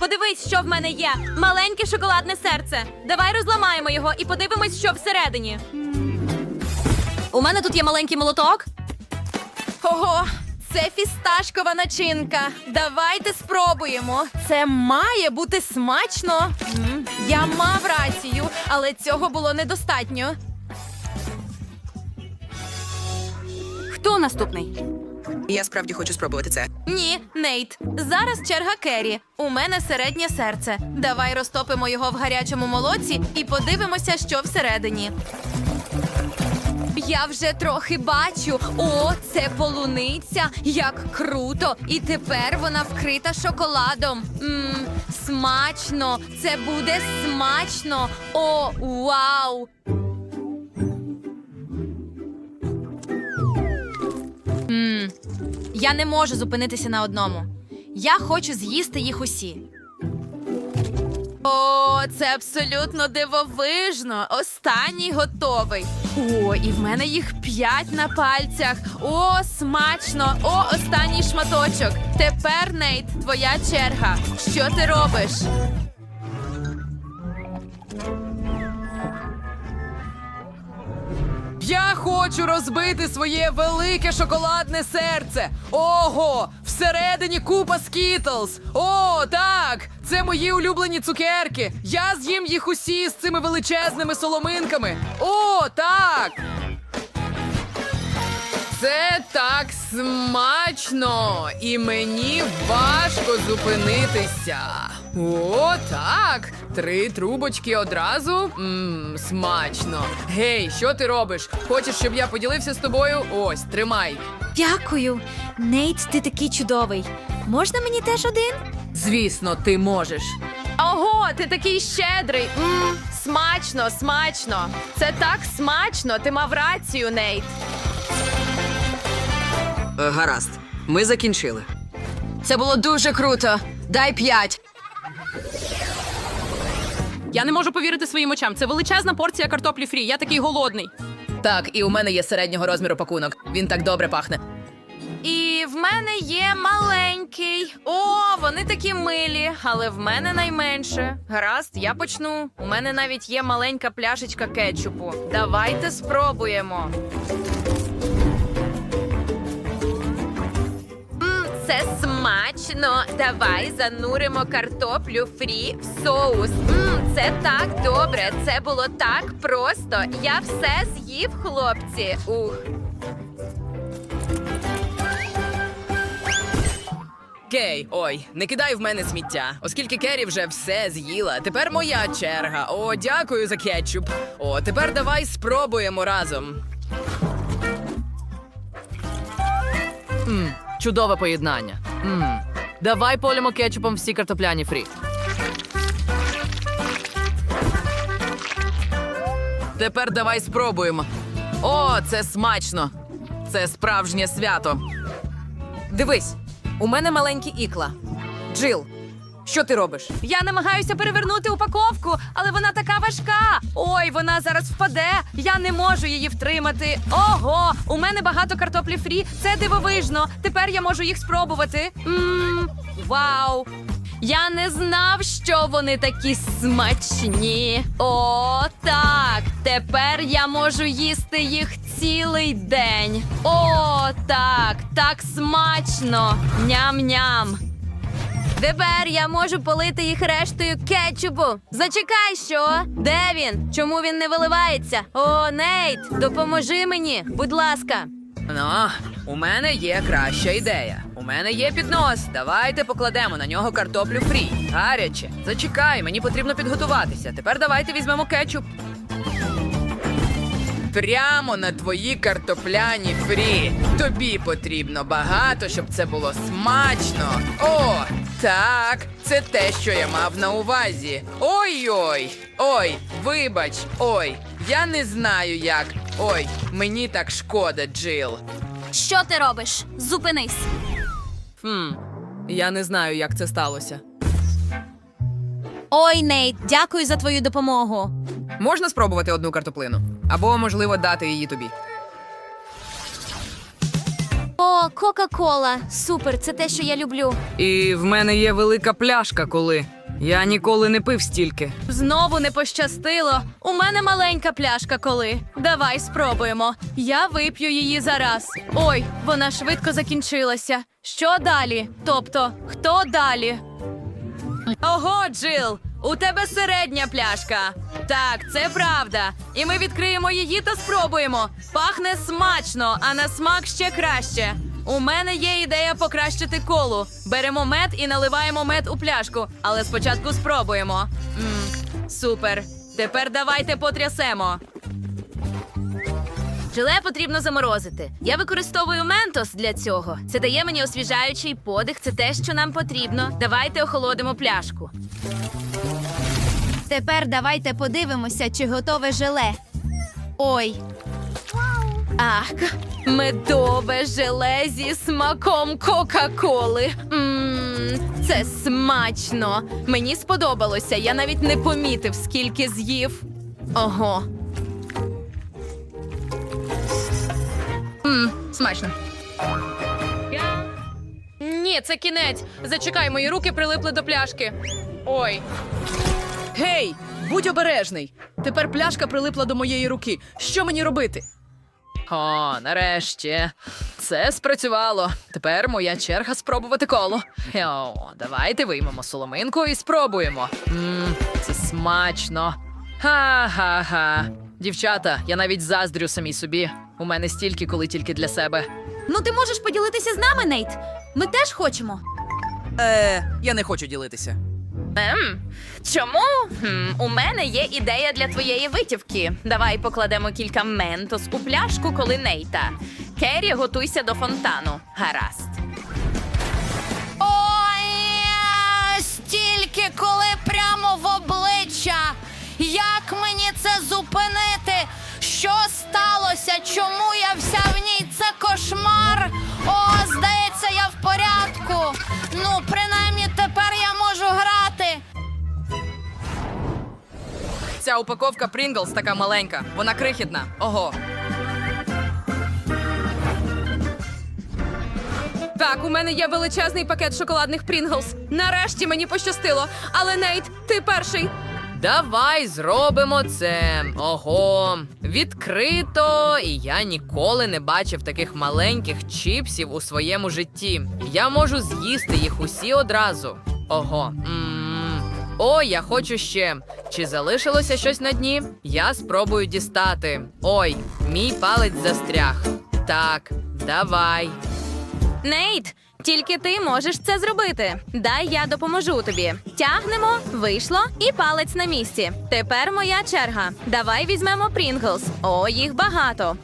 Подивись, що в мене є. Маленьке шоколадне серце. Давай розламаємо його і подивимось, що всередині. У мене тут є маленький молоток. Ого, це фісташкова начинка. Давайте спробуємо. Це має бути смачно. Я мав рацію, але цього було недостатньо. Хто наступний? Я справді хочу спробувати це. Ні, Нейт. Зараз черга Керрі. У мене середнє серце. Давай розтопимо його в гарячому молоці і подивимося, що всередині. Я вже трохи бачу. О, це полуниця. Як круто! І тепер вона вкрита шоколадом. Мм, смачно! Це буде смачно! О, вау! Мм, я не можу зупинитися на одному. Я хочу з'їсти їх усі. О, це абсолютно дивовижно. Останній готовий. О, і в мене їх п'ять на пальцях. О, смачно! О, останній шматочок. Тепер, Нейт, твоя черга. Що ти робиш? Я хочу розбити своє велике шоколадне серце. Ого, всередині купа скітлз. О, так! Це мої улюблені цукерки. Я з'їм їх усі з цими величезними соломинками. О, так! Це так смачно, і мені важко зупинитися. О, так. Три трубочки одразу. Мм, смачно. Гей, що ти робиш? Хочеш, щоб я поділився з тобою? Ось, тримай. Дякую. Нейт, ти такий чудовий. Можна мені теж один? Звісно, ти можеш. Ого, ти такий щедрий. Мм, смачно, смачно. Це так смачно. Ти мав рацію, Нейт. Е, гаразд, ми закінчили. Це було дуже круто. Дай п'ять. Я не можу повірити своїм очам. Це величезна порція картоплі фрі. Я такий голодний. Так, і у мене є середнього розміру пакунок. Він так добре пахне. І в мене є маленький. О, вони такі милі, але в мене найменше. Гаразд, я почну. У мене навіть є маленька пляшечка кетчупу. Давайте спробуємо. М, Це смачно. Давай зануримо картоплю фрі в соус. М, Це так добре. Це було так просто. Я все з'їв, хлопці. Ух. Гей, ой, не кидай в мене сміття, оскільки Керрі вже все з'їла. Тепер моя черга. О, дякую за кетчуп. О, тепер давай спробуємо разом. Мм, чудове поєднання. Мм. Давай полімо кетчупом всі картопляні фрі. Тепер давай спробуємо. О, це смачно. Це справжнє свято. Дивись, у мене маленькі ікла. Джил, що ти робиш? Я намагаюся перевернути упаковку, але вона така важка. Ой, вона зараз впаде. Я не можу її втримати. Ого, у мене багато картоплі фрі. Це дивовижно. Тепер я можу їх спробувати. Мм, вау. Я не знав, що вони такі смачні. О, так. Тепер я можу їсти їх цілий день. О, так, так смачно. Ням-ням. Тепер я можу полити їх рештою кетчупу. Зачекай, що? Де він? Чому він не виливається? О, Нейт, допоможи мені, будь ласка. Ну, у мене є краща ідея. У мене є піднос. Давайте покладемо на нього картоплю фрі. Гаряче. Зачекай, мені потрібно підготуватися. Тепер давайте візьмемо кетчуп. Прямо на твої картопляні фрі. Тобі потрібно багато, щоб це було смачно. О, так, це те, що я мав на увазі. Ой-ой, ой, вибач, ой, я не знаю як. Ой, мені так шкода, Джил. Що ти робиш? Зупинись. Хм, я не знаю, як це сталося. Ой, Нейт, дякую за твою допомогу. Можна спробувати одну картоплину? Або, можливо, дати її тобі. О, Кока-Кола. Супер, це те, що я люблю. І в мене є велика пляшка, коли я ніколи не пив стільки. Знову не пощастило. У мене маленька пляшка коли. Давай спробуємо. Я вип'ю її зараз. Ой, вона швидко закінчилася. Що далі? Тобто, хто далі? Ого, Джил! У тебе середня пляшка. Так, це правда. І ми відкриємо її та спробуємо. Пахне смачно, а на смак ще краще. У мене є ідея покращити колу. Беремо мед і наливаємо мед у пляшку, але спочатку спробуємо. м супер. Тепер давайте потрясемо. Желе потрібно заморозити. Я використовую ментос для цього. Це дає мені освіжаючий подих. Це те, що нам потрібно. Давайте охолодимо пляшку. Тепер давайте подивимося, чи готове желе. Ой, Ах, медове желе зі смаком Кока-Коли. Це смачно. Мені сподобалося. Я навіть не помітив, скільки з'їв. Ого. Смачно. Ні, це кінець. Зачекай, мої руки прилипли до пляшки. Ой. Гей, будь обережний. Тепер пляшка прилипла до моєї руки. Що мені робити? О, нарешті. Це спрацювало. Тепер моя черга спробувати коло. О, давайте виймемо соломинку і спробуємо. Мм, це смачно. Ха-ха-ха. Дівчата, я навіть заздрю самій собі. У мене стільки, коли тільки для себе. ну ти можеш поділитися з нами, Нейт. Ми теж хочемо. Е, я не хочу ділитися. Ем, чому? Хм, у мене є ідея для твоєї витівки. Давай покладемо кілька ментос у пляшку, коли нейта. Керрі, готуйся до фонтану. Гаразд. Ой, стільки, коли прямо в обличчя. Як мені це зупинити? Що сталося? Чому я вся в ній? Це кошмар. О, здається, я в порядку. Ну, принаймні тепер я можу грати. Ця упаковка Pringles така маленька. Вона крихітна. Ого. Так, у мене є величезний пакет шоколадних Прінглс. Нарешті мені пощастило. Але Нейт, ти перший. Давай зробимо це. Ого, відкрито, і я ніколи не бачив таких маленьких чіпсів у своєму житті. Я можу з'їсти їх усі одразу. Ого. м О, я хочу ще. Чи залишилося щось на дні? Я спробую дістати. Ой, мій палець застряг. Так, давай. Нейт, тільки ти можеш це зробити. Дай я допоможу тобі. Тягнемо, вийшло і палець на місці. Тепер моя черга. Давай візьмемо Прінглс. О, їх багато.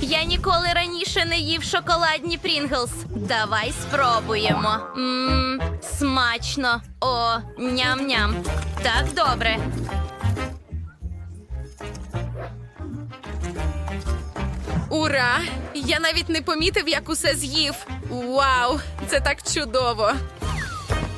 Я ніколи раніше не їв шоколадні Прінглс. Давай спробуємо. Мм, смачно. О, ням-ням. Так добре. Ура! Я навіть не помітив, як усе з'їв. Вау, це так чудово.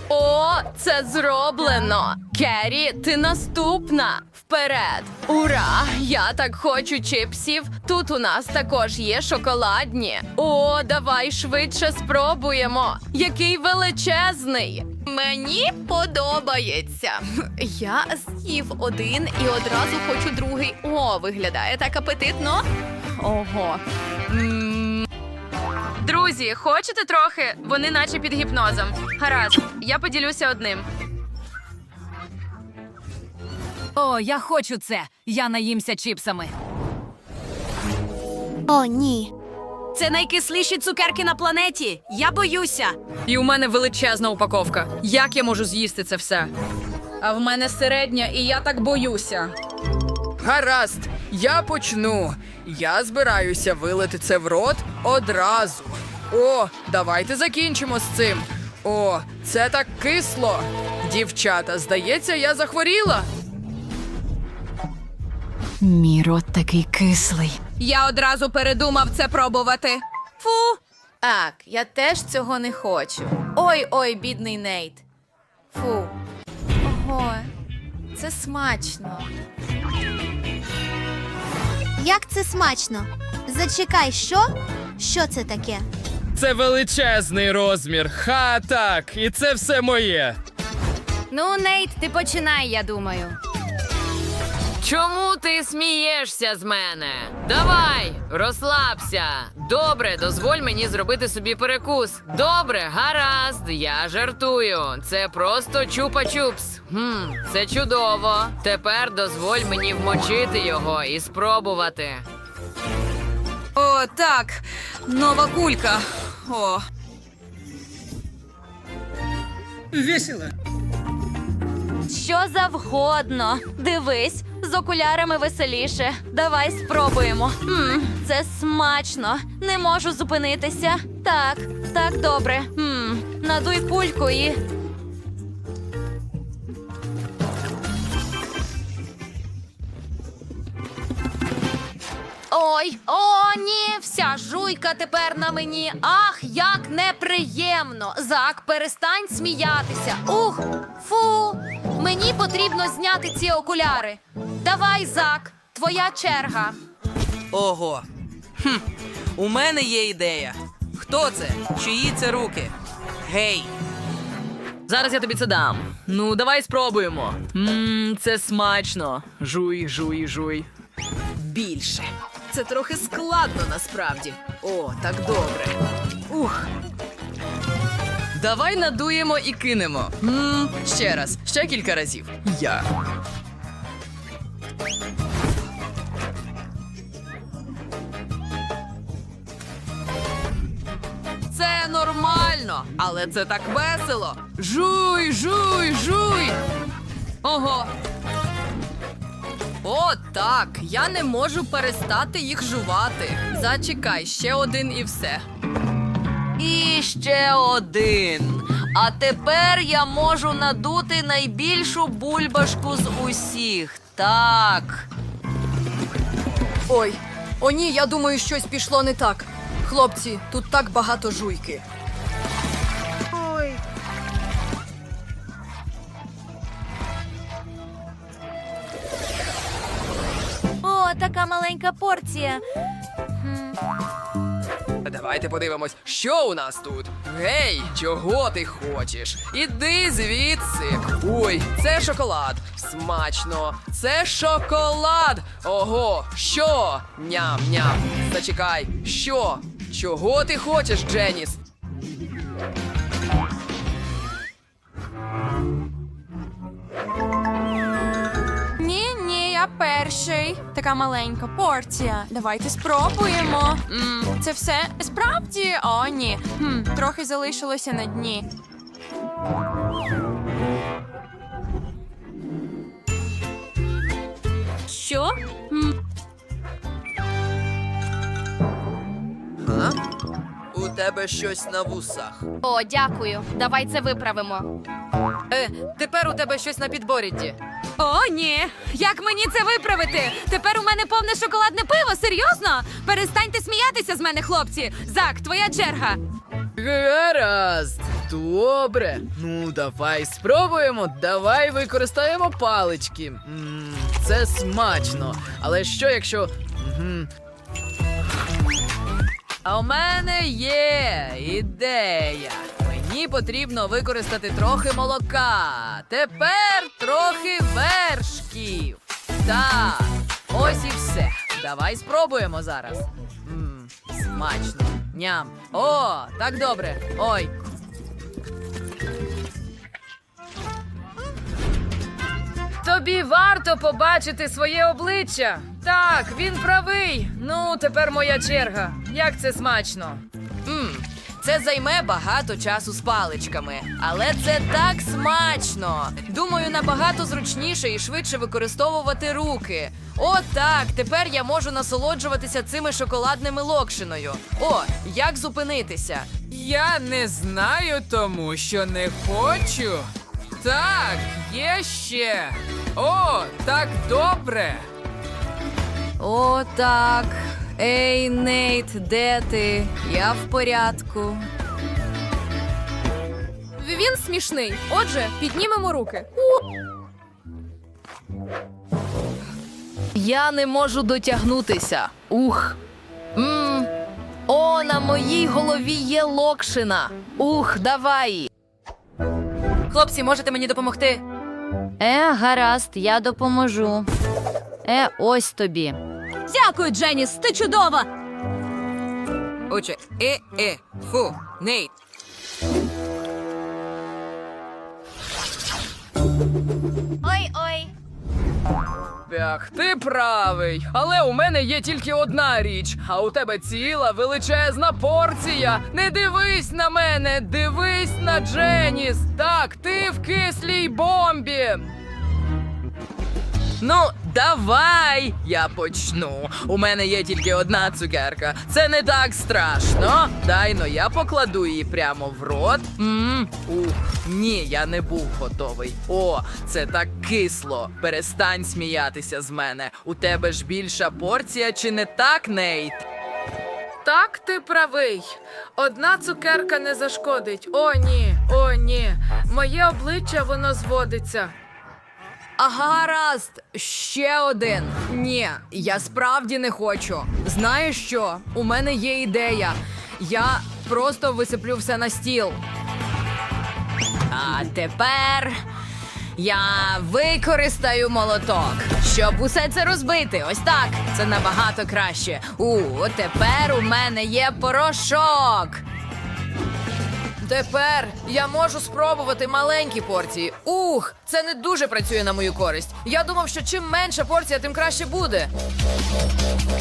О, це зроблено. Керрі, ти наступна. Вперед. Ура! Я так хочу чипсів. Тут у нас також є шоколадні. О, давай швидше спробуємо. Який величезний. Мені подобається. Я з'їв один і одразу хочу другий. О, виглядає так апетитно. Ого. Друзі, хочете трохи? Вони наче під гіпнозом. Гаразд, я поділюся одним. О, я хочу це. Я наїмся чіпсами. О, ні. Це найкисліші цукерки на планеті. Я боюся. І у мене величезна упаковка. Як я можу з'їсти це все? А в мене середня, і я так боюся. Гаразд, я почну. Я збираюся вилити це в рот одразу. О, давайте закінчимо з цим. О, це так кисло. Дівчата, здається, я захворіла. Мій рот такий кислий. Я одразу передумав це пробувати. Фу. Так, я теж цього не хочу. Ой, ой, бідний Нейт. Фу. Ого, це смачно. Як це смачно? Зачекай, що? Що це таке? Це величезний розмір. Ха, так, і це все моє. Ну, Нейт, ти починай, я думаю. Чому ти смієшся з мене? Давай, розслабся. Добре, дозволь мені зробити собі перекус. Добре, гаразд, я жартую. Це просто чупа-чупс. Хм, це чудово. Тепер дозволь мені вмочити його і спробувати. О, так. Нова кулька. О. Що завгодно. Дивись, з окулярами веселіше. Давай спробуємо. Мм, це смачно. Не можу зупинитися. Так, так добре. Мм, надуй кульку і. Ой, о, ні, вся жуйка тепер на мені. Ах, як неприємно. Зак, перестань сміятися. Ух, фу. Мені потрібно зняти ці окуляри. Давай, Зак, твоя черга. Ого. Хм, у мене є ідея. Хто це? Чиї це руки? Гей, Зараз я тобі це дам. Ну, давай спробуємо. Мм, це смачно. Жуй, жуй, жуй. Більше. Це трохи складно насправді. О, так добре. Ух. Давай надуємо і кинемо. Мм, ще раз, ще кілька разів. Я. Це нормально, але це так весело. Жуй, жуй, жуй. Ого. О, так. Я не можу перестати їх жувати. Зачекай, ще один і все. І ще один. А тепер я можу надути найбільшу бульбашку з усіх. Так. Ой. О, ні, я думаю, щось пішло не так. Хлопці, тут так багато жуйки. Маленька порція. Давайте подивимось, що у нас тут. Гей, чого ти хочеш? Іди звідси. Ой, це шоколад. Смачно. Це шоколад. Ого, що? Ням-ням. Зачекай, що? Чого ти хочеш, Дженіс? Перший. Така маленька порція. Давайте спробуємо. м це все справді? О, ні. Хм, трохи залишилося на дні. Що? Тебе щось на вусах. О, дякую. Давай це виправимо. Е, тепер у тебе щось на підборідді. О, ні. Як мені це виправити? Тепер у мене повне шоколадне пиво. Серйозно? Перестаньте сміятися з мене, хлопці. Зак, твоя черга. Гаразд. Добре. Ну, давай спробуємо. Давай використаємо палички. м це смачно. Але що якщо. Мгм. А у мене є ідея. Мені потрібно використати трохи молока. Тепер трохи вершків. Так, ось і все. Давай спробуємо зараз. М, смачно. Ням. О, так добре. Ой. Тобі варто побачити своє обличчя. Так, він правий. Ну, тепер моя черга. Як це смачно. Мм, це займе багато часу з паличками, але це так смачно. Думаю, набагато зручніше і швидше використовувати руки. О, так, тепер я можу насолоджуватися цими шоколадними локшиною. О, як зупинитися? Я не знаю тому, що не хочу. Так, є ще. О, так добре. О, так. Ей, Нейт, де ти? Я в порядку. Він смішний. Отже, піднімемо руки. Я не можу дотягнутися. Ух. Мм. О, на моїй голові є локшина. Ух, давай. Хлопці, можете мені допомогти? Е, гаразд, я допоможу. Е, ось тобі. Дякую, Дженіс, ти чудова! Отже, е, е, фу, Нейт. Ой-ой. Бях, ти правий, але у мене є тільки одна річ, а у тебе ціла величезна порція. Не дивись на мене, дивись на Дженіс. Так, ти в кислій бомбі. Ну, давай, я почну. У мене є тільки одна цукерка. Це не так страшно. Дай но я покладу її прямо в рот. Мм, ух, ні, я не був готовий. О, це так кисло. Перестань сміятися з мене. У тебе ж більша порція, чи не так, Нейт? Так, ти правий. Одна цукерка не зашкодить. О, ні, о, ні. Моє обличчя воно зводиться. А гаразд, ще один. Ні, я справді не хочу. Знаєш що? У мене є ідея. Я просто висиплю все на стіл. А тепер я використаю молоток, щоб усе це розбити. Ось так. Це набагато краще. У, тепер у мене є порошок. Тепер я можу спробувати маленькі порції. Ух, це не дуже працює на мою користь. Я думав, що чим менша порція, тим краще буде.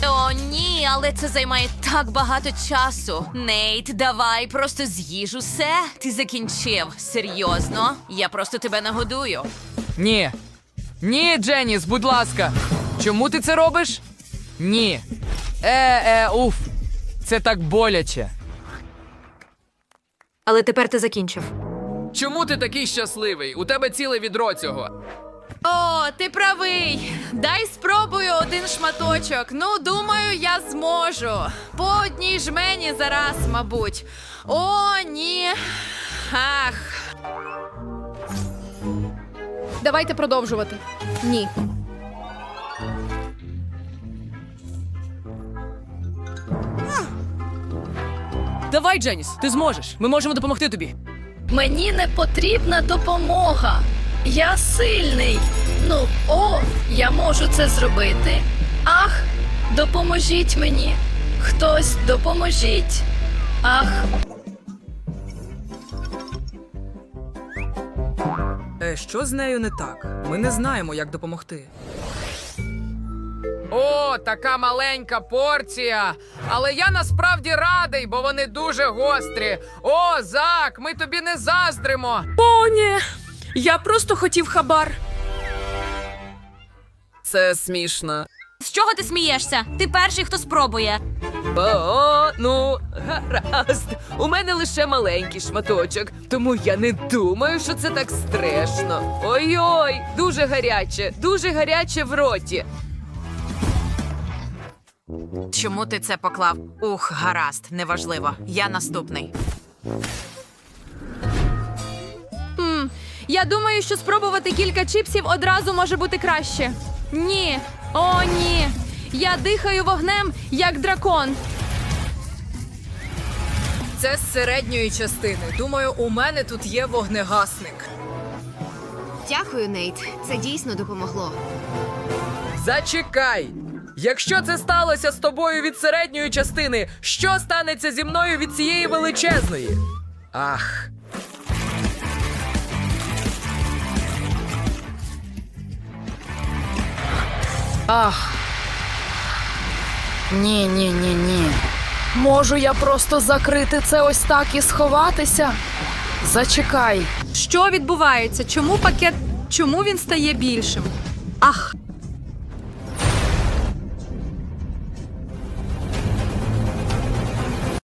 О, ні, але це займає так багато часу. Нейт, давай, просто з'їж усе. Ти закінчив. Серйозно? Я просто тебе нагодую. Ні. Ні, Дженіс, будь ласка. Чому ти це робиш? Ні. Е, е, уф. Це так боляче. Але тепер ти закінчив. Чому ти такий щасливий? У тебе ціле відро цього. О, ти правий. Дай спробую один шматочок. Ну, думаю, я зможу. По одній жмені зараз, мабуть. О, ні. Ах. Давайте продовжувати. Ні. Давай, Дженіс, ти зможеш. Ми можемо допомогти тобі. Мені не потрібна допомога. Я сильний. Ну, о, я можу це зробити. Ах, допоможіть мені. Хтось допоможіть. Ах, Е, що з нею не так? Ми не знаємо, як допомогти. О, така маленька порція. Але я насправді радий, бо вони дуже гострі. О, Зак, ми тобі не заздримо. О, ні. Я просто хотів хабар. Це смішно. З чого ти смієшся? Ти перший, хто спробує. О, ну, гаразд. У мене лише маленький шматочок, тому я не думаю, що це так страшно. Ой-ой, дуже гаряче, дуже гаряче в роті. Чому ти це поклав? Ух, гаразд, неважливо. Я наступний. М, я думаю, що спробувати кілька чіпсів одразу може бути краще. Ні. О, ні. Я дихаю вогнем, як дракон. Це з середньої частини. Думаю, у мене тут є вогнегасник. Дякую, Нейт. Це дійсно допомогло. Зачекай. Якщо це сталося з тобою від середньої частини, що станеться зі мною від цієї величезної? Ах. ні, ні, ні, ні. Можу я просто закрити це ось так і сховатися? Зачекай. Що відбувається? Чому пакет? Чому він стає більшим? Ах,